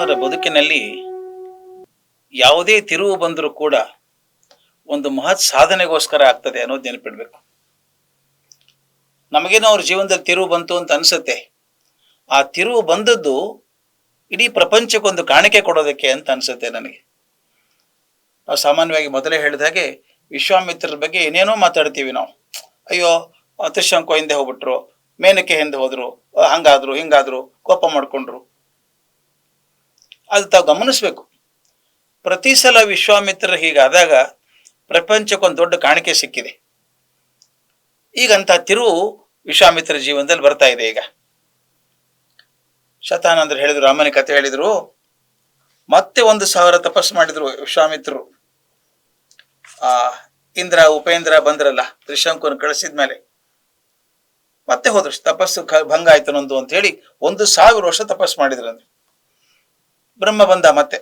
ನಮ್ಮೆಲ್ಲರ ಬದುಕಿನಲ್ಲಿ ಯಾವುದೇ ತಿರುವು ಬಂದರೂ ಕೂಡ ಒಂದು ಮಹತ್ ಸಾಧನೆಗೋಸ್ಕರ ಆಗ್ತದೆ ಅನ್ನೋದು ನೆನಪಿಡ್ಬೇಕು. ನಮಗೇನೋ ಅವ್ರ ಜೀವನದಲ್ಲಿ ತಿರುವು ಬಂತು ಅಂತ ಅನ್ಸುತ್ತೆ. ಆ ತಿರುವು ಬಂದದ್ದು ಇಡೀ ಪ್ರಪಂಚಕ್ಕೊಂದು ಕಾಣಿಕೆ ಕೊಡೋದಕ್ಕೆ ಅಂತ ಅನ್ಸುತ್ತೆ ನನಗೆ. ನಾವು ಸಾಮಾನ್ಯವಾಗಿ ಮೊದಲೇ ಹೇಳಿದ ಹಾಗೆ ವಿಶ್ವಾಮಿತ್ರರ ಬಗ್ಗೆ ಏನೇನೋ ಮಾತಾಡ್ತೀವಿ ನಾವು. ಅಯ್ಯೋ ತ್ರಿಶಂಕು ಹಿಂದೆ ಹೋಗ್ಬಿಟ್ರು ಮೇನಕ್ಕೆ ಹಿಂದೆ ಹೋದ್ರು, ಹಂಗಾದ್ರು, ಹಿಂಗಾದ್ರು, ಕೋಪ ಮಾಡ್ಕೊಂಡ್ರು. ಅದು ತಾವು ಗಮನಿಸ್ಬೇಕು. ಪ್ರತಿ ಸಲ ವಿಶ್ವಾಮಿತ್ರ ಹೀಗಾದಾಗ ಪ್ರಪಂಚಕ್ಕೊಂದು ದೊಡ್ಡ ಕಾಣಿಕೆ ಸಿಕ್ಕಿದೆ. ಈಗಂತ ತಿರುವು ವಿಶ್ವಾಮಿತ್ರ ಜೀವನದಲ್ಲಿ ಬರ್ತಾ ಇದೆ ಈಗ. ಶತಾನಂದರು ಹೇಳಿದ್ರು, ರಾಮನ ಕಥೆ ಹೇಳಿದ್ರು, ಮತ್ತೆ ಒಂದು ಸಾವಿರ ತಪಸ್ಸು ಮಾಡಿದ್ರು ವಿಶ್ವಾಮಿತ್ರರು. ಆ, ಇಂದ್ರ, ಉಪೇಂದ್ರ ಬಂದ್ರಲ್ಲ ತ್ರಿಶಂಕುನ ಕಳಿಸಿದ್ಮೇಲೆ ಮತ್ತೆ ಹೋದ್ರು, ತಪಸ್ಸು ಭಂಗ ಆಯ್ತು ನಂದು ಅಂತ ಹೇಳಿ ಒಂದು ಸಾವಿರ ವರ್ಷ ತಪಸ್ಸು ಮಾಡಿದ್ರಂತೆ ಬ್ರಹ್ಮ ಬಂದ ಮತ್ತೆ.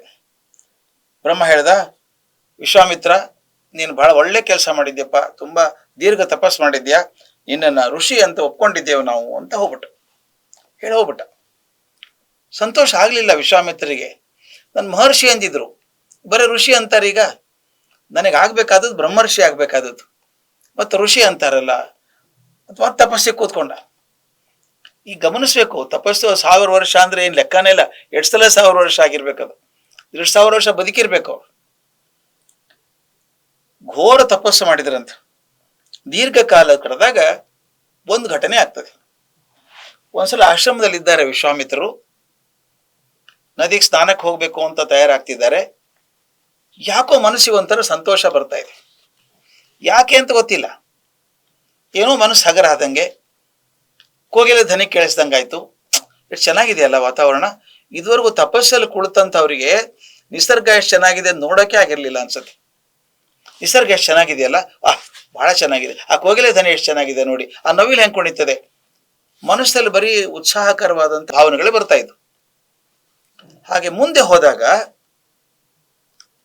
ಬ್ರಹ್ಮ ಹೇಳ್ದ, ವಿಶ್ವಾಮಿತ್ರ, ನೀನು ಬಹಳ ಒಳ್ಳೆ ಕೆಲಸ ಮಾಡಿದ್ಯಪ್ಪ, ತುಂಬಾ ದೀರ್ಘ ತಪಸ್ ಮಾಡಿದ್ಯಾ, ನಿನ್ನನ್ನ ಋಷಿ ಅಂತ ಒಪ್ಕೊಂಡಿದ್ದೇವೆ ನಾವು ಅಂತ ಹೋಗ್ಬಿಟ್ಟ. ಹೇಳಿ ಹೋಗ್ಬಿಟ್ಟ. ಸಂತೋಷ ಆಗಲಿಲ್ಲ ವಿಶ್ವಾಮಿತ್ರರಿಗೆ. ನನ್ನ ಮಹರ್ಷಿ ಅಂದಿದ್ರು, ಬರೀ ಋಷಿ ಅಂತಾರೆ ಈಗ. ನನಗೆ ಆಗ್ಬೇಕಾದದ್ದು ಬ್ರಹ್ಮರ್ಷಿ ಆಗ್ಬೇಕಾದದ್ದು. ಮತ್ತು ಋಷಿ ಅಂತಾರಲ್ಲ, ಅಥವಾ ತಪಸ್ಸಿಗೆ ಕೂತ್ಕೊಂಡ. ಈಗ ಗಮನಿಸ್ಬೇಕು ತಪಸ್ಸು ಸಾವಿರ ವರ್ಷ ಅಂದ್ರೆ ಏನ್ ಲೆಕ್ಕನೇ ಇಲ್ಲ. ಎರಡ್ ಸಲ ಸಾವಿರ ವರ್ಷ ಆಗಿರ್ಬೇಕದು ಎರಡ್ ಸಾವಿರ ವರ್ಷ ಬದುಕಿರ್ಬೇಕು ಅವ್ರು ಘೋರ ತಪಸ್ಸು ಮಾಡಿದ್ರಂತ. ದೀರ್ಘಕಾಲ ಕಳೆದಾಗ ಒಂದು ಘಟನೆ ಆಗ್ತದೆ. ಒಂದ್ಸಲ ಆಶ್ರಮದಲ್ಲಿ ಇದ್ದಾರೆ ವಿಶ್ವಾಮಿತ್ರರು. ನದಿಗೆ ಸ್ನಾನಕ್ಕೆ ಹೋಗ್ಬೇಕು ಅಂತ ತಯಾರಾಗ್ತಿದ್ದಾರೆ. ಯಾಕೋ ಮನಸ್ಸಿಗೆ ಒಂಥರ ಸಂತೋಷ ಬರ್ತಾ ಇದೆ. ಯಾಕೆ ಅಂತ ಗೊತ್ತಿಲ್ಲ. ಏನೋ ಮನಸ್ಸು ಹಗರ ಆದಂಗೆ. ಕೋಗಿಲೆ ಧ್ವನಿ ಕೇಳಿಸ್ದಂಗಾಯ್ತು. ಎಷ್ಟು ಚೆನ್ನಾಗಿದೆಯಲ್ಲ ವಾತಾವರಣ. ಇದುವರೆಗೂ ತಪಸ್ಸಲ್ಲಿ ಅವರಿಗೆ ನಿಸರ್ಗ ಎಷ್ಟು ಚೆನ್ನಾಗಿದೆ ನೋಡೋಕೆ ಆಗಿರ್ಲಿಲ್ಲ ಅನ್ಸುತ್ತೆ. ನಿಸರ್ಗ ಎಷ್ಟು ಚೆನ್ನಾಗಿದೆಯಲ್ಲ ಆ, ಬಹಳ ಚೆನ್ನಾಗಿದೆ. ಆ ಕೋಗಿಲೆ ಧನಿ ಎಷ್ಟು ಚೆನ್ನಾಗಿದೆ ನೋಡಿ. ಆ ನವಿಲು ಹೆಂಗ್ ಕುಣಿತದೆ? ಮನಸ್ಸಲ್ಲಿ ಬರೀ ಉತ್ಸಾಹಕರವಾದಂಥ ಭಾವನೆಗಳು ಬರ್ತಾ ಇದ್ವು. ಹಾಗೆ ಮುಂದೆ ಹೋದಾಗ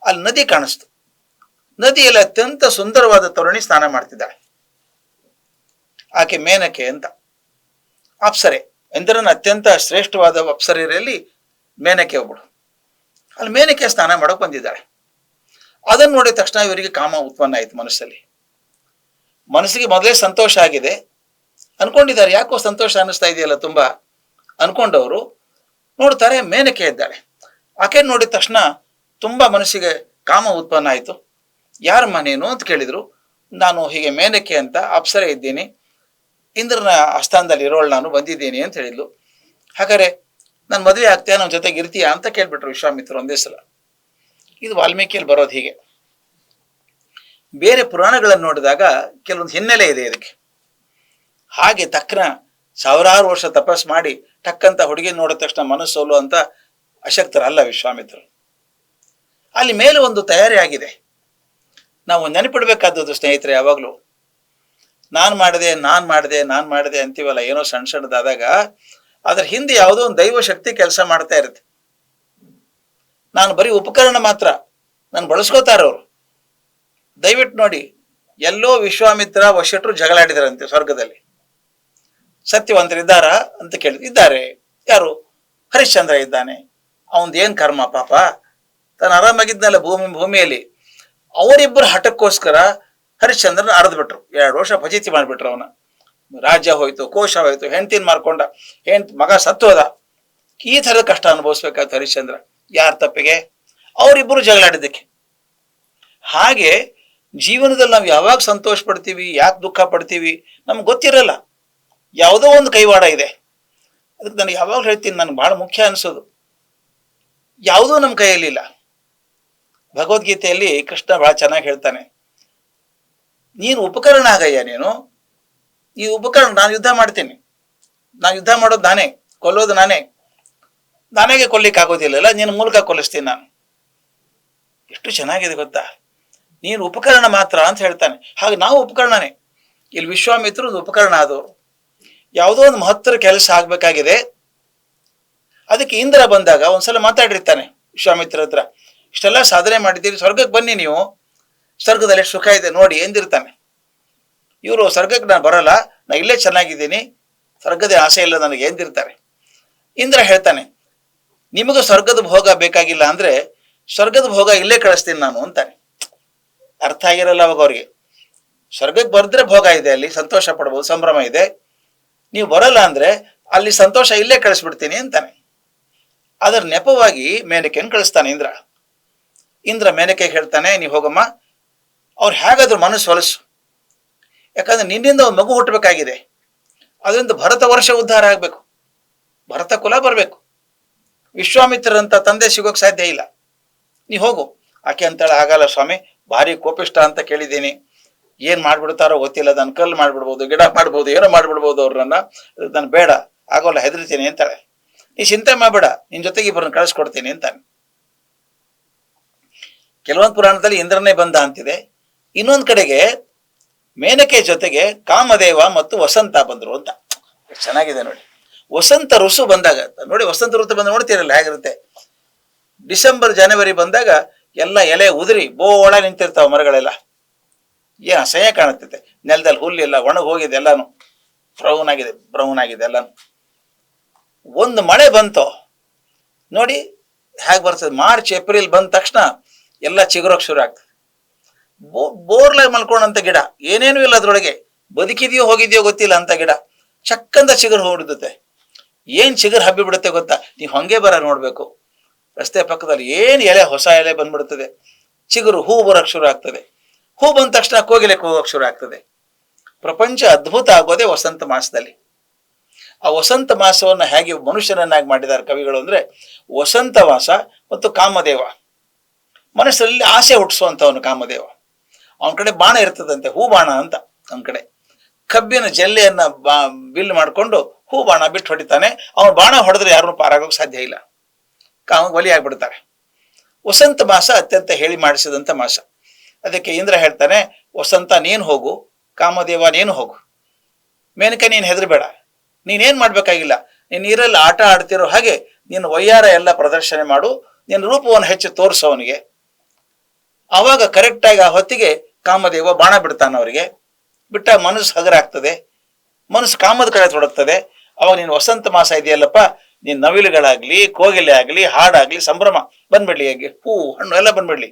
ಅಲ್ಲಿ ನದಿ ಕಾಣಿಸ್ತು. ನದಿಯಲ್ಲಿ ಅತ್ಯಂತ ಸುಂದರವಾದ ತರುಣಿ ಸ್ನಾನ ಮಾಡ್ತಿದ್ದಾಳೆ. ಆಕೆ ಮೇನಕೆ ಅಂತ. ಅಪ್ಸರೆ ಇಂದ್ರನ ಅತ್ಯಂತ ಶ್ರೇಷ್ಠವಾದ ಅಪ್ಸರೆಯಲ್ಲಿ ಮೇನಕೆ ಒಬ್ಬಳು. ಅಲ್ಲಿ ಮೇನಕೆ ಸ್ನಾನ ಮಾಡೋಕೆ ಬಂದಿದ್ದಾಳೆ. ಅದನ್ನು ನೋಡಿದ ತಕ್ಷಣ ಇವರಿಗೆ ಕಾಮ ಉತ್ಪನ್ನ ಆಯಿತು ಮನಸ್ಸಲ್ಲಿ. ಮನಸ್ಸಿಗೆ ಮೊದಲೇ ಸಂತೋಷ ಆಗಿದೆ. ಅನ್ಕೊಂಡಿದ್ದಾರೆ, ಯಾಕೋ ಸಂತೋಷ ಅನ್ನಿಸ್ತಾ ಇದೆಯಲ್ಲ ತುಂಬಾ? ಅನ್ಕೊಂಡವರು ನೋಡ್ತಾರೆ ಮೇನಕೆ ಇದ್ದಾಳೆ. ಆಕೆ ನೋಡಿದ ತಕ್ಷಣ ತುಂಬಾ ಮನಸ್ಸಿಗೆ ಕಾಮ ಉತ್ಪನ್ನ ಆಯಿತು. ಯಾರ ಮನೇನು ಅಂತ ಕೇಳಿದ್ರು. ನಾನು ಹೀಗೆ ಮೇನಕೆ ಅಂತ ಅಪ್ಸರೆ ಇದ್ದೀನಿ. ಇಂದ್ರನ ಆಸ್ಥಾನದಲ್ಲಿ ಇರೋಳು ನಾನು ಬಂದಿದ್ದೀನಿ ಅಂತ ಹೇಳಿದ್ಲು. ಹಾಗಾದ್ರೆ ನಾನು ಮದುವೆ ಆಗ್ತೀಯ? ನಮ್ಮ ಜೊತೆಗೆ ಇರ್ತೀಯಾ ಅಂತ ಕೇಳ್ಬಿಟ್ರು ವಿಶ್ವಾಮಿತ್ರ ಒಂದೇ ಸಲ. ಇದು ವಾಲ್ಮೀಕಿಯಲ್ಲಿ ಬರೋದು ಹೀಗೆ. ಬೇರೆ ಪುರಾಣಗಳನ್ನು ನೋಡಿದಾಗ ಕೆಲವೊಂದು ಹಿನ್ನೆಲೆ ಇದೆ ಇದಕ್ಕೆ. ಹಾಗೆ ತಕ್ಕನ ಸಾವಿರಾರು ವರ್ಷ ತಪಸ್ ಮಾಡಿ ಟಕ್ಕಂತ ಹುಡುಗಿ ನೋಡಿದ ತಕ್ಷಣ ಮನಸ್ಸೋಲು ಅಂತ ಅಶಕ್ತರಲ್ಲ ವಿಶ್ವಾಮಿತ್ರರು. ಅಲ್ಲಿ ಮೇಲೆ ಒಂದು ತಯಾರಿ ಆಗಿದೆ. ನಾವು ನೆನಪಿಡ್ಬೇಕಾದದ್ದು ಸ್ನೇಹಿತರೆ, ಯಾವಾಗಲೂ ನಾನು ಮಾಡಿದೆ ನಾನು ಮಾಡಿದೆ ನಾನು ಮಾಡಿದೆ ಅಂತೀವಲ್ಲ, ಏನೋ ಸಣ್ಣ ಸಣ್ಣದಾದಾಗ, ಅದ್ರ ಹಿಂದೆ ಯಾವುದೋ ಒಂದು ದೈವ ಶಕ್ತಿ ಕೆಲಸ ಮಾಡ್ತಾ ಇರುತ್ತೆ. ನಾನು ಬರೀ ಉಪಕರಣ ಮಾತ್ರ, ನಾನು ಬಳಸ್ಕೋತಾರವ್ರು ದಯವಿಟ್ಟು ನೋಡಿ, ಎಲ್ಲೋ ವಿಶ್ವಾಮಿತ್ರ ವಶಟ್ರು ಜಗಳಾಡಿದಾರಂತೆ ಸ್ವರ್ಗದಲ್ಲಿ. ಸತ್ಯವಂತರಿದ್ದಾರಾ ಅಂತ ಕೇಳಿದ್ರು ಇದ್ದಾರೆ. ಯಾರು? ಹರಿಶ್ಚಂದ್ರ ಇದ್ದಾನೆ. ಅವನ್ದು ಏನ್ ಕರ್ಮ ಪಾಪ? ತಾನು ಆರಾಮಾಗಿದ್ನಲ್ಲ ಭೂಮಿ, ಭೂಮಿಯಲ್ಲಿ. ಅವರಿಬ್ಬರ ಹಠಕ್ಕೋಸ್ಕರ ಹರಿಶ್ಚಂದ್ರನ ಅರ್ಧ ಬಿಟ್ರು. ಎರಡು ವರ್ಷ ಫಜೀತಿ ಮಾಡಿಬಿಟ್ರು ಅವನ. ರಾಜ್ಯ ಹೋಯ್ತು, ಕೋಶ ಹೋಯ್ತು, ಹೆಂಡತಿನ ಮಾರ್ಕೊಂಡ. ಹೆಂಡ್ ಮಗ ಸತ್ತೋದ ಈ ಥರದ ಕಷ್ಟ ಅನುಭವಿಸ್ಬೇಕಾಯ್ತು ಹರಿಶ್ಚಂದ್ರ. ಯಾರ ತಪ್ಪಿಗೆ? ಅವರಿಬ್ಬರು ಜಗಳಾಡಿದ್ದಕ್ಕೆ. ಹಾಗೆ ಜೀವನದಲ್ಲಿ ನಾವು ಯಾವಾಗ ಸಂತೋಷ ಪಡ್ತೀವಿ ಯಾಕೆ ದುಃಖ ಪಡ್ತೀವಿ, ನಮ್ಗೆ ಗೊತ್ತಿರಲ್ಲ. ಯಾವುದೋ ಒಂದು ಕೈವಾಡ ಇದೆ. ಅದಕ್ಕೆ ನಾನು ಯಾವಾಗಲೂ ಹೇಳ್ತೀನಿ, ನನಗೆ ಬಹಳ ಮುಖ್ಯ ಅನಿಸೋದು. ಯಾವುದೂ ನಮ್ಮ ಕೈಯಲ್ಲಿಲ್ಲ. ಭಗವದ್ಗೀತೆಯಲ್ಲಿ ಕೃಷ್ಣ ಬಹಳ ಚೆನ್ನಾಗಿ ಹೇಳ್ತಾನೆ. ನೀನು ಉಪಕರಣ ಆಗಯ್ಯ ನೀನು. ಈ ಉಪಕರಣ ನಾನು ಯುದ್ಧ ಮಾಡ್ತೀನಿ. ನಾನು ಯುದ್ಧ ಮಾಡೋದು ನಾನೇ, ಕೊಲ್ಲೋದು ನಾನೇ. ನಾನಾಗೆ ಕೊಲ್ಲಿಕ್ಕೆ ಆಗೋದಿಲ್ಲಲ್ಲ ನಿನ್ನ ಮೂಲಕ ಕೊಲ್ಲಿಸ್ತೀನಿ ನಾನು. ಎಷ್ಟು ಚೆನ್ನಾಗಿದೆ ಗೊತ್ತಾ? ನೀನು ಉಪಕರಣ ಮಾತ್ರ ಅಂತ ಹೇಳ್ತಾನೆ. ಹಾಗೆ ನಾವು ಉಪಕರಣನೇ. ಇಲ್ಲಿ ವಿಶ್ವಾಮಿತ್ರ ಒಂದು ಉಪಕರಣ ಆದವರು ಯಾವುದೋ ಒಂದು ಮಹತ್ತರ ಕೆಲಸ ಆಗಬೇಕಾಗಿದೆ. ಅದಕ್ಕೆ ಇಂದ್ರ ಬಂದಾಗ ಒಂದ್ಸಲ ಮಾತಾಡಿರ್ತಾನೆ ವಿಶ್ವಾಮಿತ್ರ ಹತ್ರ. ಇಷ್ಟೆಲ್ಲ ಸಾಧನೆ ಮಾಡಿದ್ದೀರಿ, ಸ್ವರ್ಗಕ್ಕೆ ಬನ್ನಿ ನೀವು. ಸ್ವರ್ಗದಲ್ಲಿ ಸುಖ ಇದೆ ನೋಡಿ ಎಂದಿರ್ತಾನೆ. ಇವರು ಸ್ವರ್ಗಕ್ಕೆ ನಾನು ಬರಲ್ಲ, ನಾ ಇಲ್ಲೇ ಚೆನ್ನಾಗಿದ್ದೀನಿ, ಸ್ವರ್ಗದ ಆಸೆ ಇಲ್ಲ ನನಗೆ ಎಂದಿರ್ತಾರೆ. ಇಂದ್ರ ಹೇಳ್ತಾನೆ, ನಿಮಗೂ ಸ್ವರ್ಗದ ಭೋಗ ಬೇಕಾಗಿಲ್ಲ ಅಂದ್ರೆ ಸ್ವರ್ಗದ ಭೋಗ ಇಲ್ಲೇ ಕಳಿಸ್ತೀನಿ ನಾನು ಅಂತಾನೆ. ಅರ್ಥ ಆಗಿರಲ್ಲ ಅವಾಗ ಅವ್ರಿಗೆ. ಸ್ವರ್ಗಕ್ಕೆ ಬರೆದ್ರೆ ಭೋಗ ಇದೆ ಅಲ್ಲಿ, ಸಂತೋಷ ಪಡ್ಬೋದು, ಸಂಭ್ರಮ ಇದೆ. ನೀವು ಬರಲ್ಲ ಅಂದ್ರೆ ಅಲ್ಲಿ ಸಂತೋಷ ಇಲ್ಲೇ ಕಳಿಸ್ಬಿಡ್ತೀನಿ ಅಂತಾನೆ. ಅದರ ನೆಪವಾಗಿ ಮೇನಕೆಯನ್ನು ಕಳಿಸ್ತಾನೆ ಇಂದ್ರ. ಇಂದ್ರ ಮೇನಕೆ ಹೇಳ್ತಾನೆ ನೀವು ಹೋಗಮ್ಮ ಅವ್ರು ಹೇಗಾದ್ರೂ ಮನಸ್ಸು ಹೊಲಸು. ಯಾಕಂದ್ರೆ ನಿನ್ನಿಂದ ಒಂದು ಮಗು ಹುಟ್ಟಬೇಕಾಗಿದೆ ಅದರಿಂದ ಭರತ ವರ್ಷ ಉದ್ಧಾರ ಆಗಬೇಕು. ಭರತ ಕುಲ ಬರಬೇಕು. ವಿಶ್ವಾಮಿತ್ರರಂತ ತಂದೆ ಸಿಗೋಕೆ ಸಾಧ್ಯ ಇಲ್ಲ. ನೀ ಹೋಗು. ಆಕೆ ಅಂತೇಳಿ ಆಗಲ್ಲ ಸ್ವಾಮಿ. ಭಾರಿ ಕೋಪಿಷ್ಟ ಅಂತ ಕೇಳಿದ್ದೀನಿ. ಏನ್ ಮಾಡ್ಬಿಡ್ತಾರೋ ಗೊತ್ತಿಲ್ಲ. ಅದನ್ನ ಕಲ್ಲು ಮಾಡ್ಬಿಡ್ಬೋದು, ಗಿಡ ಮಾಡ್ಬೋದು, ಏನೋ ಮಾಡ್ಬಿಡ್ಬೋದು ಅವ್ರನ್ನ. ನಾನು ಬೇಡ. ಆಗೋಲ್ಲ, ಹೆದರ್ತೀನಿ ಅಂತಾಳೆ. ನೀ ಚಿಂತೆ ಮಾಡಬೇಡ. ನಿನ್ ಜೊತೆಗೆ ಇಬ್ಬರನ್ನ ಕಳಿಸ್ಕೊಡ್ತೀನಿ ಅಂತಾನೆ. ಕೆಲವೊಂದು ಪುರಾಣದಲ್ಲಿ ಇಂದ್ರನೇ ಬಂದ ಅಂತಿದೆ. ಇನ್ನೊಂದ್ ಕಡೆಗೆ ಮೇನಕೆ ಜೊತೆಗೆ ಕಾಮದೇವ ಮತ್ತು ವಸಂತ ಬಂದ್ರು ಅಂತ. ಚೆನ್ನಾಗಿದೆ ನೋಡಿ. ವಸಂತ ಋತು ಬಂದಾಗ, ನೋಡಿ ವಸಂತ ಋತು ಬಂದ ನೋಡ್ತೀರಲ್ಲ ಹೇಗಿರುತ್ತೆ. ಡಿಸೆಂಬರ್, ಜನವರಿ ಬಂದಾಗ ಎಲ್ಲ ಎಲೆ ಉದುರಿ ಬೋಳ ನಿಂತಿರ್ತಾವ ಮರಗಳೆಲ್ಲ. ಏನ್ ಅಸಹ್ಯ ಕಾಣುತ್ತೆ ನೆಲದಲ್ಲಿ ಹುಲ್ಲಿಲ್ಲ ಒಣಗಿ ಹೋಗಿದೆ ಎಲ್ಲಾನು. ಬ್ರೌನ್ ಆಗಿದೆ ಬ್ರೌನ್ ಆಗಿದೆ ಎಲ್ಲಾನು. ಒಂದು ಮಳೆ ಬಂತು, ನೋಡಿ ಹೇಗೆ ಬರ್ತದೆ. ಮಾರ್ಚ್ ಏಪ್ರಿಲ್ ಬಂದ ತಕ್ಷಣ ಎಲ್ಲ ಚಿಗುರೋಕ್ ಶುರು ಆಗ್ತದೆ. ಬೋ ಬೋರ್ಲಾಗಿ ಮಲ್ಕೊಂಡಂತ ಗಿಡ. ಏನೇನು ಇಲ್ಲ ಅದ್ರೊಳಗೆ. ಬದುಕಿದೆಯೋ ಹೋಗಿದೆಯೋ ಗೊತ್ತಿಲ್ಲ ಅಂತ ಗಿಡ. ಚಕ್ಕಂದ ಚಿಗುರು ಹೊಡಿದುತ್ತೆ ಏನ್ ಚಿಗುರು ಹಬ್ಬಿ ಬಿಡುತ್ತೆ ಗೊತ್ತಾ? ನೀವು ಹಂಗೆ ಬರ ನೋಡ್ಬೇಕು. ರಸ್ತೆ ಪಕ್ಕದಲ್ಲಿ ಏನ್ ಎಲೆ ಹೊಸ ಎಲೆ ಬಂದ್ಬಿಡುತ್ತದೆ ಚಿಗುರು ಹೂ ಬರಕ್ ಶುರು ಆಗ್ತದೆ. ಹೂ ಬಂದ ತಕ್ಷಣ ಕೋಗಿಲೆ ಕೂಗಕ್ ಶುರು ಆಗ್ತದೆ. ಪ್ರಪಂಚ ಅದ್ಭುತ ಆಗೋದೇ ವಸಂತ ಮಾಸದಲ್ಲಿ. ಆ ವಸಂತ ಮಾಸವನ್ನು ಹೇಗೆ ಮನುಷ್ಯನನ್ನಾಗಿ ಮಾಡಿದ್ದಾರೆ ಕವಿಗಳು ಅಂದ್ರೆ ವಸಂತ ಮಾಸ ಮತ್ತು ಕಾಮದೇವ. ಮನಸ್ಸಲ್ಲಿ ಆಸೆ ಹುಟ್ಟಿಸುವಂತವನು ಕಾಮದೇವ. ಅವನ ಕಡೆ ಬಾಣ ಇರ್ತದಂತೆ, ಹೂ ಬಾಣ ಅಂತ ಅವನ ಕಡೆ. ಕಬ್ಬಿನ ಜಲ್ಲೆಯನ್ನ ಬಾ, ಬಿಲ್ ಮಾಡಿಕೊಂಡು ಹೂ ಬಾಣ ಬಿಟ್ಟು ಹೊಡಿತಾನೆ. ಅವನ ಬಾಣ ಹೊಡೆದ್ರೆ ಯಾರನ್ನು ಪಾರಾಗೋಕೆ ಸಾಧ್ಯ ಇಲ್ಲ. ಕಾಮ ಬಲಿ ಆಗ್ಬಿಡ್ತಾರೆ. ವಸಂತ ಮಾಸ ಅತ್ಯಂತ ಹೇಳಿ ಮಾಡಿಸಿದಂತ ಮಾಸ. ಅದಕ್ಕೆ ಇಂದ್ರ ಹೇಳ್ತಾನೆ, ವಸಂತ ನೀನು ಹೋಗು, ಕಾಮದೇವ ನೀನು ಹೋಗು. ಮೇನಕ ನೀನು ಹೆದರ್ಬೇಡ. ನೀನೇನ್ ಮಾಡ್ಬೇಕಾಗಿಲ್ಲ. ನೀನು ನೀರಲ್ಲಿ ಆಟ ಆಡ್ತಿರೋ ಹಾಗೆ ನೀನು ವಯ್ಯಾರ ಎಲ್ಲ ಪ್ರದರ್ಶನ ಮಾಡು. ನಿನ್ನ ರೂಪವನ್ನು ಹೆಚ್ಚು ತೋರಿಸೋ ಅವನಿಗೆ. ಆವಾಗ ಕರೆಕ್ಟಾಗಿ ಆ ಹೊತ್ತಿಗೆ ಕಾಮದೇವ ಬಾಣ ಬಿಡ್ತಾನ ಅವರಿಗೆ. ಬಿಟ್ಟ ಮನಸ್ಸು ಹಗರಾಗ್ತದೆ. ಮನಸ್ಸು ಕಾಮದ ಕಡೆ ತೊಡಗ್ತದೆ. ಅವಾಗ ನೀನು ವಸಂತ ಮಾಸ ಇದೆಯಲ್ಲಪ್ಪ, ನೀನ್ ನವಿಲುಗಳಾಗ್ಲಿ ಕೋಗಿಲೆ ಆಗ್ಲಿ ಹಾಡಾಗ್ಲಿ, ಸಂಭ್ರಮ ಬಂದ್ಬಿಡ್ಲಿ ಹೇಗೆ. ಹೂ ಹಣ್ಣು ಎಲ್ಲ ಬಂದ್ಬಿಡ್ಲಿ.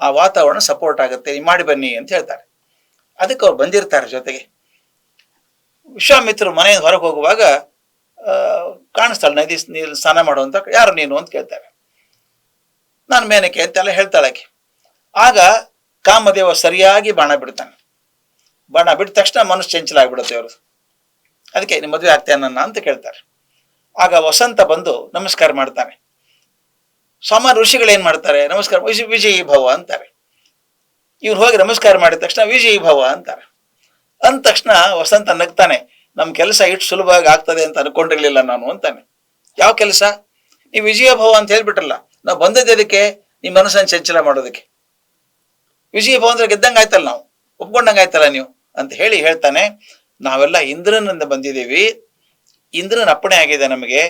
ಆ ವಾತಾವರಣ ಸಪೋರ್ಟ್ ಆಗುತ್ತೆ. ನೀವು ಮಾಡಿ ಬನ್ನಿ ಅಂತ ಹೇಳ್ತಾರೆ. ಅದಕ್ಕೆ ಅವ್ರು ಬಂದಿರ್ತಾರೆ ಜೊತೆಗೆ. ವಿಶ್ವಾಮಿತ್ರರು ಮನೆಯಿಂದ ಹೊರಗೆ ಹೋಗುವಾಗ ಕಾಣಿಸ್ತಾಳೆ ನದಿ ನೀರು ಸ್ನಾನ ಮಾಡುವಂತ ಯಾರು ನೀನು ಅಂತ ಕೇಳ್ತಾರೆ. ನಾನು ಮೇನಕೆ ಅಂತೆಲ್ಲ ಹೇಳ್ತಾಳಕ್ಕೆ ಆಗ ಕಾಮದೇವ ಸರಿಯಾಗಿ ಬಾಣ ಬಿಡ್ತಾನೆ. ಬಾಣ ಬಿಟ್ಟ ತಕ್ಷಣ ಮನಸ್ಸು ಚಂಚಲ ಆಗ್ಬಿಡುತ್ತೆ ಅವರು ಅದಕ್ಕೆ ನಿಮ್ಮ ಮದುವೆ ಆಗ್ತೇನೆ ನನ್ನ ಅಂತ ಕೇಳ್ತಾರೆ. ಆಗ ವಸಂತ ಬಂದು ನಮಸ್ಕಾರ ಮಾಡ್ತಾನೆ. ಸಾಮಾನ್ಯ ಋಷಿಗಳು ಏನ್ ಮಾಡ್ತಾರೆ? ನಮಸ್ಕಾರ ವಿಜಯ ವಿಜಯೀ ಭವ ಅಂತಾರೆ. ಇವ್ರು ಹೋಗಿ ನಮಸ್ಕಾರ ಮಾಡಿದ ತಕ್ಷಣ ವಿಜಯ ಭವ ಅಂತಾರೆ. ಅಂದ ತಕ್ಷಣ ವಸಂತ ನಗ್ತಾನೆ. ನಮ್ಮ ಕೆಲಸ ಇಷ್ಟು ಸುಲಭ ಆಗ್ತದೆ ಅಂತ ಅನ್ಕೊಂಡಿರ್ಲಿಲ್ಲ ನಾನು ಅಂತಾನೆ. ಯಾವ ಕೆಲಸ? ನೀವು ವಿಜಯ ಭವ ಅಂತ ಹೇಳ್ಬಿಟ್ರಲ್ಲ, ನಾವು ಬಂದದ್ದು ಅದಕ್ಕೆ ನಿಮ್ಮ ಮನಸ್ಸನ್ನು ಚಂಚಲ ಮಾಡೋದಕ್ಕೆ. ವಿಜಯ ಭವಂದ್ರ ಗೆದ್ದಂಗ ಆಯ್ತಲ್ಲ ನಾವು? ಒಪ್ಕೊಂಡಂಗೆ ಆಯ್ತಲ್ಲ ನೀವು? ಅಂತ ಹೇಳಿ ಹೇಳ್ತಾನೆ, ನಾವೆಲ್ಲ ಇಂದ್ರನಿಂದ ಬಂದಿದ್ದೀವಿ. ಇಂದ್ರನ ಅಪ್ಪಣೆ ಆಗಿದೆ ನಮಗೆ.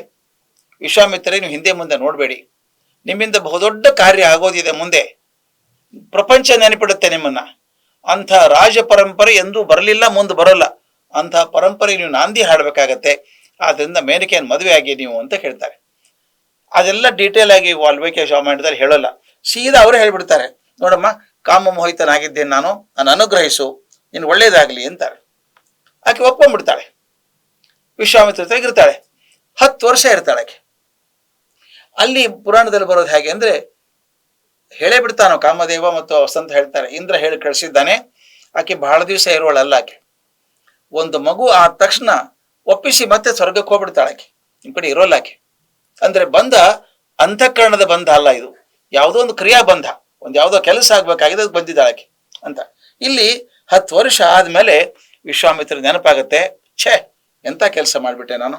ವಿಶ್ವಾಮಿತ್ರರೇ, ನೀವು ಹಿಂದೆ ಮುಂದೆ ನೋಡಬೇಡಿ. ನಿಮ್ಮಿಂದ ಬಹುದೊಡ್ಡ ಕಾರ್ಯ ಆಗೋದಿದೆ ಮುಂದೆ. ಪ್ರಪಂಚ ನೆನಪಿಡುತ್ತೆ ನಿಮ್ಮನ್ನ. ಅಂಥ ರಾಜ ಪರಂಪರೆ ಎಂದೂ ಬರಲಿಲ್ಲ, ಮುಂದೆ ಬರೋಲ್ಲ. ಅಂಥ ಪರಂಪರೆ ನೀವು ನಾಂದಿ ಹಾಡಬೇಕಾಗತ್ತೆ. ಆದ್ರಿಂದ ಮೇನಕೆಯನ್ನು ಮದುವೆ ಆಗಿ ನೀವು ಅಂತ ಹೇಳ್ತಾರೆ. ಅದೆಲ್ಲ ಡೀಟೇಲ್ ಆಗಿ ವಾಲ್ಮೀಕಿ ಮಾಡಿದಲ್ಲಿ ಹೇಳೋಲ್ಲ. ಸೀದಾ ಅವರೇ ಹೇಳ್ಬಿಡ್ತಾರೆ. ನೋಡಮ್ಮ ಕಾಮ ಮೋಹಿತನಾಗಿದ್ದೇನೆ ನಾನು ನಾನು ಅನುಗ್ರಹಿಸು, ನೀನು ಒಳ್ಳೇದಾಗಲಿ ಅಂತಾರೆ. ಆಕೆ ಒಪ್ಕೊಂಡ್ಬಿಡ್ತಾಳೆ. ವಿಶ್ವಾಮಿತ್ರ ತೆಗಿರ್ತಾಳೆ ಹತ್ತು ವರ್ಷ ಇರ್ತಾಳೆ ಆಕೆ. ಅಲ್ಲಿ ಪುರಾಣದಲ್ಲಿ ಬರೋದು ಹೇಗೆ ಅಂದ್ರೆ, ಹೇಳೇ ಬಿಡ್ತಾನೋ ಕಾಮದೇವ ಮತ್ತು ವಸಂತ ಹೇಳ್ತಾರೆ, ಇಂದ್ರ ಹೇಳಿ ಕಳಿಸಿದ್ದಾನೆ, ಆಕೆ ಬಹಳ ದಿವಸ ಇರೋಳಲ್ಲ ಆಕೆ. ಒಂದು ಮಗು ಆದ ತಕ್ಷಣ ಒಪ್ಪಿಸಿ ಮತ್ತೆ ಸ್ವರ್ಗಕ್ಕೆ ಹೋಗ್ಬಿಡ್ತಾಳೆ ಆಕೆ. ನಿಮ್ ಕಡೆ ಇರೋಲ್ಲ ಆಕೆ. ಅಂದ್ರೆ ಬಂಧ ಅಂತಃಕರಣದ ಬಂಧ ಅಲ್ಲ ಇದು. ಯಾವುದೋ ಒಂದು ಕ್ರಿಯಾ ಬಂಧ ಒಂದು ಯಾವುದೋ ಕೆಲಸ ಆಗ್ಬೇಕಾಗಿದೆ ಅದು ಬಂದಿದ್ದಾಳಕ್ಕೆ ಅಂತ. ಇಲ್ಲಿ ಹತ್ತು ವರ್ಷ ಆದ್ಮೇಲೆ ವಿಶ್ವಾಮಿತ್ರ ನೆನಪಾಗತ್ತೆ ಛೇ ಎಂತ ಕೆಲಸ ಮಾಡ್ಬಿಟ್ಟೆ ನಾನು?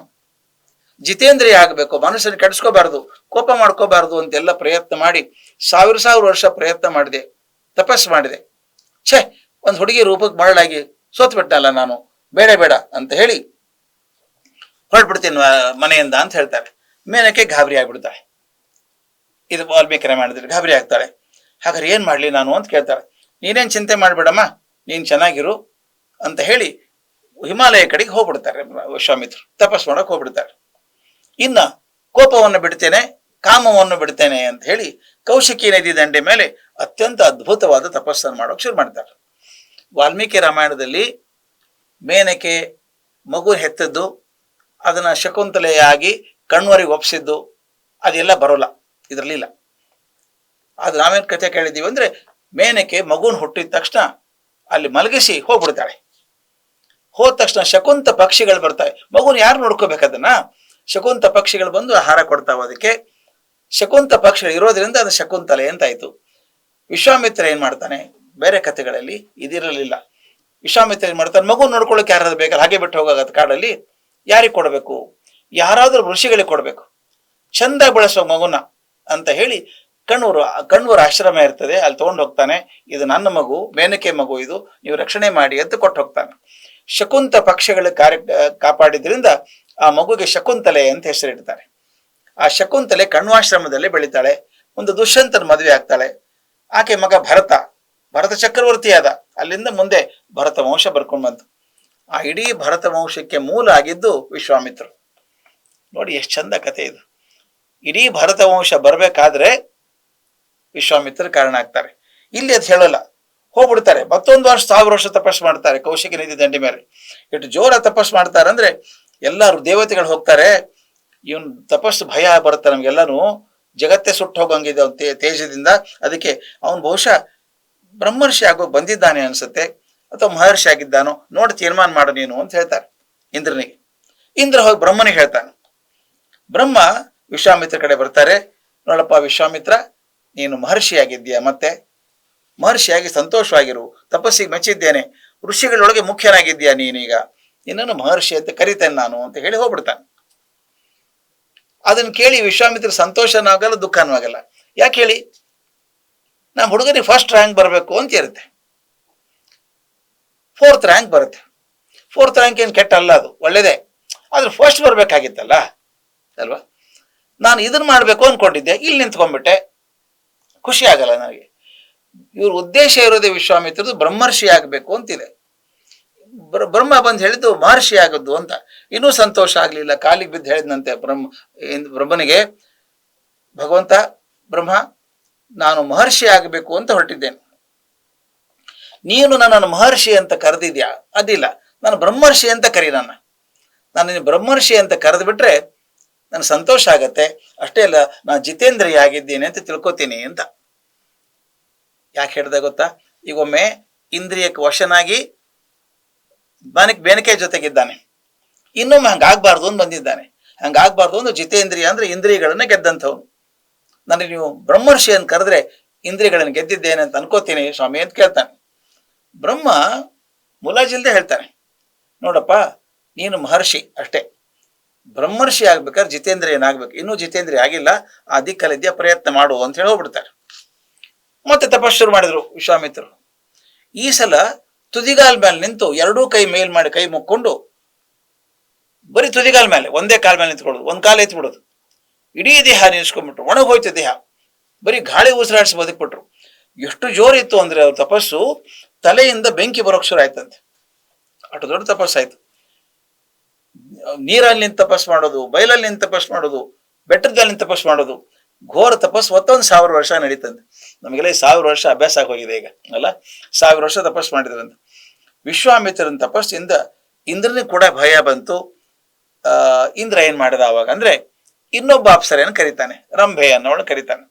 ಜಿತೇಂದ್ರಿಯ ಆಗ್ಬೇಕು ಮನಸ್ಸನ್ನು ಕೆಡಿಸ್ಕೋಬಾರ್ದು ಕೋಪ ಮಾಡ್ಕೋಬಾರ್ದು ಅಂತೆಲ್ಲ ಪ್ರಯತ್ನ ಮಾಡಿ ಸಾವಿರ ಸಾವಿರ ವರ್ಷ ಪ್ರಯತ್ನ ಮಾಡಿದೆ ತಪಸ್ಸು ಮಾಡಿದೆ. ಛೇ ಒಂದು ಹುಡುಗಿ ರೂಪಕ್ಕೆ ಮರಳಾಗಿ ಸೋತ್ ಬಿಟ್ಟನಲ್ಲ ನಾನು ಬೇಡ ಬೇಡ ಅಂತ ಹೇಳಿ ಹೊರಡ್ಬಿಡ್ತೀನಿ ಆ, ಮನೆಯಿಂದ ಅಂತ ಹೇಳ್ತಾರೆ ಮೇನಕ್ಕೆ ಗಾಬರಿ ಆಗ್ಬಿಡ್ತಾಳೆ. ಇದು ವಾಲ್ಮೀಕಿ ಮಾಡಿದ್ರೆ ಗಾಬರಿ ಆಗ್ತಾಳೆ. ಹಾಗಾದ್ರೆ ಏನು ಮಾಡ್ಲಿ ನಾನು ಅಂತ ಕೇಳ್ತಾಳೆ ನೀನೇನ್ ಚಿಂತೆ ಮಾಡ್ಬೇಡಮ್ಮ, ನೀನ್ ಚೆನ್ನಾಗಿರು ಅಂತ ಹೇಳಿ ಹಿಮಾಲಯ ಕಡೆಗೆ ಹೋಗ್ಬಿಡ್ತಾರೆ ವಿಶ್ವಾಮಿತ್ರರು ತಪಸ್ ಮಾಡೋಕೆ ಹೋಗ್ಬಿಡ್ತಾರೆ. ಇನ್ನ ಕೋಪವನ್ನು ಬಿಡ್ತೇನೆ, ಕಾಮವನ್ನು ಬಿಡ್ತೇನೆ ಅಂತ ಹೇಳಿ ಕೌಶಿಕಿ ನದಿ ದಂಡೆ ಮೇಲೆ ಅತ್ಯಂತ ಅದ್ಭುತವಾದ ತಪಸ್ಸನ್ನು ಮಾಡೋಕೆ ಶುರು ಮಾಡ್ತಾರೆ. ವಾಲ್ಮೀಕಿ ರಾಮಾಯಣದಲ್ಲಿ ಮೇನಕೆ ಮಗು ಹೆತ್ತದ್ದು, ಅದನ್ನ ಶಕುಂತಲೆಯಾಗಿ ಕಣ್ವರಿಗೆ ಒಪ್ಸಿದ್ದು, ಅದೆಲ್ಲ ಬರೋಲ್ಲ ಇದರಲ್ಲಿಲ್ಲ ಅದು ನಾವೇನ್ ಕಥೆ ಕೇಳಿದ್ದೀವಿ ಅಂದ್ರೆ ಮೇನಕೆ ಮಗುನ್ ಹುಟ್ಟಿದ ತಕ್ಷಣ ಅಲ್ಲಿ ಮಲಗಿಸಿ ಹೋಗ್ಬಿಡ್ತಾಳೆ. ಹೋದ ತಕ್ಷಣ ಶಕುಂತ ಪಕ್ಷಿಗಳು ಬರ್ತಾವೆ. ಮಗುನ್ ಯಾರು ನೋಡ್ಕೋಬೇಕದನ್ನ ಶಕುಂತ ಪಕ್ಷಿಗಳು ಬಂದು ಆಹಾರ ಕೊಡ್ತಾವ ಅದಕ್ಕೆ. ಶಕುಂತ ಪಕ್ಷಿಗಳು ಇರೋದ್ರಿಂದ ಅದು ಶಕುಂತಲೆ ಅಂತಾಯ್ತು ವಿಶ್ವಾಮಿತ್ರ ಏನ್ ಮಾಡ್ತಾನೆ? ಬೇರೆ ಕಥೆಗಳಲ್ಲಿ ಇದಿರಲಿಲ್ಲ. ವಿಶ್ವಾಮಿತ್ರ ಏನ್ ಮಾಡ್ತಾನೆ? ಮಗು ನೋಡ್ಕೊಳ್ಳೋಕೆ ಯಾರಾದ್ರು ಬೇಕಲ್ಲ ಹಾಗೆ ಬಿಟ್ಟು ಹೋಗಾಗತ್ತೆ ಕಾಡಲ್ಲಿ. ಯಾರಿಗೆ ಕೊಡಬೇಕು? ಯಾರಾದ್ರೂ ಋಷಿಗಳಿಗೆ ಕೊಡಬೇಕು. ಚಂದ ಬೆಳೆಸೋ ಮಗುನ ಅಂತ ಹೇಳಿ ಕಣ್ಣೂರು ಕಣ್ಣೂರು ಆಶ್ರಮ ಇರ್ತದೆ, ಅಲ್ಲಿ ತಗೊಂಡು ಹೋಗ್ತಾನೆ. ಇದು ನನ್ನ ಮಗು, ಮೇನಕೆ ಮಗು ಇದು. ನೀವು ರಕ್ಷಣೆ ಮಾಡಿ ಅಂತ ಕೊಟ್ಟು ಹೋಗ್ತಾನೆ. ಶಕುಂತ ಪಕ್ಷಗಳ ಕಾರ್ಯ, ಕಾಪಾಡಿದ್ರಿಂದ ಆ ಮಗುಗೆ ಶಕುಂತಲೆ ಅಂತ ಹೆಸರಿಡ್ತಾರೆ. ಆ ಶಕುಂತಲೆ ಕಣ್ವಾಶ್ರಮದಲ್ಲಿ ಬೆಳಿತಾಳೆ. ಒಂದು ದುಷ್ಯಂತನ ಮದುವೆ ಆಗ್ತಾಳೆ. ಆಕೆ ಮಗ ಭರತ. ಭರತ ಚಕ್ರವರ್ತಿ ಆದ ಅಲ್ಲಿಂದ ಮುಂದೆ ಭರತ ವಂಶ ಬರ್ಕೊಂಡು ಬಂತು. ಆ ಇಡೀ ಭರತ ವಂಶಕ್ಕೆ ಮೂಲ ಆಗಿದ್ದು ವಿಶ್ವಾಮಿತ್ರ ನೋಡಿ, ಎಷ್ಟು ಚಂದ ಕಥೆ ಇದು. ಇಡೀ ಭರತ ವಂಶ ಬರ್ಬೇಕಾದ್ರೆ ವಿಶ್ವಾಮಿತ್ರರು ಕಾರಣ ಆಗ್ತಾರೆ. ಇಲ್ಲಿ ಅದು ಹೇಳಲ್ಲ. ಹೋಗ್ಬಿಡ್ತಾರೆ. ಮತ್ತೊಂದು ವರ್ಷ ಸಾವಿರ ವರ್ಷ ತಪಸ್ಸು ಮಾಡ್ತಾರೆ. ಕೌಶಿಕ ನಿಧಿ ದಂಡಿ ಮೇಲೆ. ಇಟ್ಟು ಜೋರ ತಪಸ್ಸು ಮಾಡ್ತಾರೆ ಅಂದ್ರೆ ಎಲ್ಲಾರು ದೇವತೆಗಳು ಹೋಗ್ತಾರೆ. ಇವನ್ ತಪಸ್ಸು ಭಯ ಬರುತ್ತೆ ನಮ್ಗೆಲ್ಲಾನು. ಜಗತ್ತೇ ಸುಟ್ಟು ಹೋಗಂಗಿದೆ ಅವ್ನ ತೇಜದಿಂದ. ಅದಕ್ಕೆ ಅವನು ಬಹುಶಃ ಬ್ರಹ್ಮರ್ಷಿ ಆಗೋ ಬಂದಿದ್ದಾನೆ ಅನ್ಸುತ್ತೆ. ಅಥವಾ ಮಹರ್ಷಿ ಆಗಿದ್ದಾನೋ. ನೋಡಿ ತೀರ್ಮಾನ ಮಾಡು ನೀನು ಅಂತ ಹೇಳ್ತಾರೆ ಇಂದ್ರನಿಗೆ. ಇಂದ್ರ ಹೋಗಿ ಬ್ರಹ್ಮನಿಗೆ ಹೇಳ್ತಾನೆ. ಬ್ರಹ್ಮ ವಿಶ್ವಾಮಿತ್ರ ಕಡೆ ಬರ್ತಾರೆ. ನೋಡಪ್ಪ ವಿಶ್ವಾಮಿತ್ರ ನೀನು ಮಹರ್ಷಿಯಾಗಿದ್ದೀಯ, ಮತ್ತೆ ಮಹರ್ಷಿಯಾಗಿ ಸಂತೋಷವಾಗಿರು, ತಪಸ್ಸಿಗೆ ಮೆಚ್ಚಿದ್ದೇನೆ, ಋಷಿಗಳೊಳಗೆ ಮುಖ್ಯನಾಗಿದ್ದೀಯ ನೀನೀಗ. ನಿನ್ನನ್ನು ಮಹರ್ಷಿ ಅಂತ ಕರಿತೇನೆ ನಾನು ಅಂತ ಹೇಳಿ ಹೋಗ್ಬಿಡ್ತಾನೆ. ಅದನ್ನು ಕೇಳಿ ವಿಶ್ವಾಮಿತ್ರ ಸಂತೋಷನೂ ಆಗಲ್ಲ, ದುಃಖನೂ ಆಗಲ್ಲ. ಯಾಕೆ ಹೇಳಿ? ನಮ್ಮ ಹುಡುಗನಿಗೆ ಫಸ್ಟ್ ರ್ಯಾಂಕ್ ಬರಬೇಕು ಅಂತ ಇರುತ್ತೆ. ಫೋರ್ತ್ ರ್ಯಾಂಕ್ ಬರುತ್ತೆ. ಫೋರ್ತ್ ರ್ಯಾಂಕ್ ಏನು ಕೆಟ್ಟ ಅಲ್ಲ ಅದು, ಒಳ್ಳೇದೇ. ಆದ್ರೆ ಫಸ್ಟ್ ಬರಬೇಕಾಗಿತ್ತಲ್ಲ, ಅಲ್ವಾ? ನಾನು ಇದನ್ನ ಮಾಡಬೇಕು ಅನ್ಕೊಂಡಿದ್ದೆ ಇಲ್ಲಿ ನಿಂತ್ಕೊಂಡ್ಬಿಟ್ಟೆ. ಖುಷಿ ಆಗಲ್ಲ ನನಗೆ. ಇವ್ರ ಉದ್ದೇಶ ಇರೋದೇ ವಿಶ್ವಾಮಿತ್ರದ್ದು ಬ್ರಹ್ಮರ್ಷಿ ಆಗಬೇಕು ಅಂತಿದೆ. ಬ್ರ- ಬ್ರಹ್ಮ ಬಂದು ಹೇಳಿದ್ದು ಮಹರ್ಷಿ ಆಗದ್ದು ಅಂತ. ಇನ್ನೂ ಸಂತೋಷ ಆಗಲಿಲ್ಲ. ಕಾಲಿಗೆ ಬಿದ್ದು ಹೇಳಿದ್ನಂತೆ ಬ್ರಹ್ಮ ಬ್ರಹ್ಮನಿಗೆ, ಭಗವಂತ, ಬ್ರಹ್ಮ, ನಾನು ಮಹರ್ಷಿ ಆಗಬೇಕು ಅಂತ ಹೊರಟಿದ್ದೇನೆ. ನೀನು ನನ್ನನ್ನು ಮಹರ್ಷಿ ಅಂತ ಕರೆದಿದ್ಯಾ? ಅದಿಲ್ಲ. ನಾನು ಬ್ರಹ್ಮರ್ಷಿ ಅಂತ ಕರಿ ನನ್ನ. ನಾನು ಬ್ರಹ್ಮರ್ಷಿ ಅಂತ ಕರೆದು ಬಿಟ್ರೆ ನನಗೆ ಸಂತೋಷ ಆಗತ್ತೆ. ಅಷ್ಟೇ ಅಲ್ಲ, ನಾನು ಜಿತೇಂದ್ರಿಯ ಆಗಿದ್ದೀನಿ ಅಂತ ತಿಳ್ಕೊತೀನಿ ಅಂತ. ಯಾಕೆ ಹೇಳ್ದೆ ಗೊತ್ತಾ? ಈಗ ಒಮ್ಮೆ ಇಂದ್ರಿಯಕ್ಕೆ ವಶನಾಗಿ ಬಾನಿಕ್ ಬೇನಿಕೆ ಜೊತೆಗಿದ್ದಾನೆ. ಇನ್ನೊಮ್ಮೆ ಹಂಗಾಗ್ಬಾರ್ದು ಅಂತ ಬಂದಿದ್ದಾನೆ. ಹಂಗಾಗ್ಬಾರ್ದು ಅಂದ್ರೆ ಜಿತೇಂದ್ರಿಯ ಅಂದ್ರೆ ಇಂದ್ರಿಯಗಳನ್ನ ಗೆದ್ದಂಥವ್ನು. ನನಗೆ ನೀವು ಬ್ರಹ್ಮರ್ಷಿ ಅಂತ ಕರೆದ್ರೆ ಇಂದ್ರಿಯಗಳನ್ನು ಗೆದ್ದಿದ್ದೇನೆ ಅಂತ ಅನ್ಕೋತೀನಿ, ಸ್ವಾಮಿ ಅಂತ ಕೇಳ್ತಾನೆ. ಬ್ರಹ್ಮ ಮುಲಾಜಿಲ್ದೆ ಹೇಳ್ತಾನೆ, ನೋಡಪ್ಪ, ನೀನು ಮಹರ್ಷಿ ಅಷ್ಟೇ. ಬ್ರಹ್ಮರ್ಷಿ ಆಗ್ಬೇಕಾದ್ರೆ ಜಿತೇಂದ್ರಿಯನಾಗ್ಬೇಕು ಇನ್ನೂ ಜಿತೇಂದ್ರ ಆಗಿಲ್ಲ. ಆ ದಿಕ್ಕಲ್ಲಿದ್ಯಾ ಪ್ರಯತ್ನ ಮಾಡು ಅಂತ ಹೇಳಿ ಹೋಗ್ಬಿಡ್ತಾರೆ. ಮತ್ತೆ ತಪಸ್ ಶುರು ಮಾಡಿದ್ರು ವಿಶ್ವಾಮಿತ್ರರು. ಈ ಸಲ ತುದಿಗಾಲ್ ಮೇಲೆ ನಿಂತು ಎರಡೂ ಕೈ ಮೇಲ್ ಮಾಡಿ ಕೈ ಮುಕ್ಕೊಂಡು ಬರೀ ತುದಿಗಾಲ್ ಮೇಲೆ ಒಂದೇ ಕಾಲ್ ಮೇಲೆ ನಿಂತ್ಕೊಳ್ಳೋದು, ಒಂದ್ ಕಾಲ ಎತ್ಬಿಡೋದು. ಇಡೀ ದೇಹ ನಿಲ್ಸ್ಕೊಂಡ್ಬಿಟ್ರು, ಒಣಗೋಯ್ತು ದೇಹ. ಬರೀ ಗಾಳಿ ಉಸಿರಾಡಿಸಿ ಬದುಕ್ಬಿಟ್ರು. ಎಷ್ಟು ಜೋರಿತ್ತು ಅಂದ್ರೆ ಅವ್ರ ತಪಸ್ಸು ತಲೆಯಿಂದ ಬೆಂಕಿ ಬರೋಕ್ ಶುರು ಆಯ್ತಂತೆ. ಅಷ್ಟು ದೊಡ್ಡ ತಪಸ್ಸಾಯ್ತು. ನೀರಲ್ಲಿ ತಪಸ್ ಮಾಡೋದು, ಬಯಲಲ್ಲಿ ತಪಸ್ ಮಾಡೋದು ಬೆಟ್ಟದಲ್ಲಿ ತಪಸ್ ಮಾಡೋದು, ಘೋರ ತಪಸ್ ಒತ್ತೊಂದು ಸಾವಿರ ವರ್ಷ ನಡೀತಂತೆ. ನಮಗೆಲ್ಲ ಸಾವಿರ ವರ್ಷ ಅಭ್ಯಾಸ ಆಗೋಗಿದೆ ಈಗ, ಅಲ್ಲ? ಸಾವಿರ ವರ್ಷ ತಪಸ್ ಮಾಡಿದ್ರಂತೆ. ವಿಶ್ವಾಮಿತ್ರನ ತಪಸ್ಸಿಂದ ಇಂದ್ರನಿಗೆ ಕೂಡ ಭಯ ಬಂತು. ಇಂದ್ರ ಏನ್ ಮಾಡಿದ ಅವಾಗ ಅಂದ್ರೆ ಇನ್ನೊಬ್ಬ ಅಪ್ಸರೆಯನ್ನು ಕರೀತಾನೆ, ರಂಭೆ ಅನ್ನೋಳು ಕರೀತಾನೆ.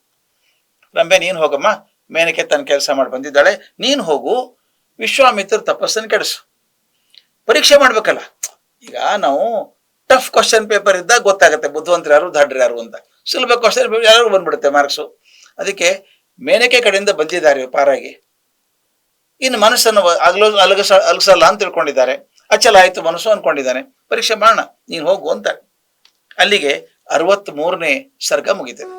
ರಂಭೆ, ನೀನ್ ಹೋಗಮ್ಮ ಮೇನಕ್ಕೆ ತನ್ನ ಕೆಲಸ ಮಾಡಿ ಬಂದಿದ್ದಾಳೆ, ನೀನ್ ಹೋಗು, ವಿಶ್ವಾಮಿತ್ರ ತಪಸ್ಸನ್ನು ಕೆಡಿಸು. ಪರೀಕ್ಷೆ ಮಾಡ್ಬೇಕಲ್ಲ. ಈಗ ನಾವು ಟಫ್ ಕ್ವಶನ್ ಪೇಪರ್ ಇದ್ದಾಗ ಗೊತ್ತಾಗುತ್ತೆ ಬುದ್ಧಿವಂತರು ಯಾರು ಯಾರು ಅಂತ. ಸುಲಭ ಕ್ವಶನ್ ಪೇಪರ್ ಯಾರು ಬಂದ್ಬಿಡುತ್ತೆ ಮಾರ್ಕ್ಸು ಅದಕ್ಕೆ ಮೇನಕೆ ಕಡೆಯಿಂದ ಬಂದಿದ್ದಾರೆ ಪಾರಾಗಿ. ಇನ್ನು ಮನಸ್ಸನ್ನು ಅಗಲ, ಅಲಗಸ, ಅಲಗಸಲ್ಲ ಅಂತ ತಿಳ್ಕೊಂಡಿದ್ದಾರೆ. ಅಚಲ ಆಯ್ತು ಮನಸ್ಸು ಅನ್ಕೊಂಡಿದ್ದಾನೆ. ಪರೀಕ್ಷೆ ಮಾಡೋಣ, ನೀನು ಹೋಗು ಅಂತ. ಅಲ್ಲಿಗೆ ಅರವತ್ತ್ ಮೂರನೇ ಸರ್ಗ ಮುಗಿತದೆ.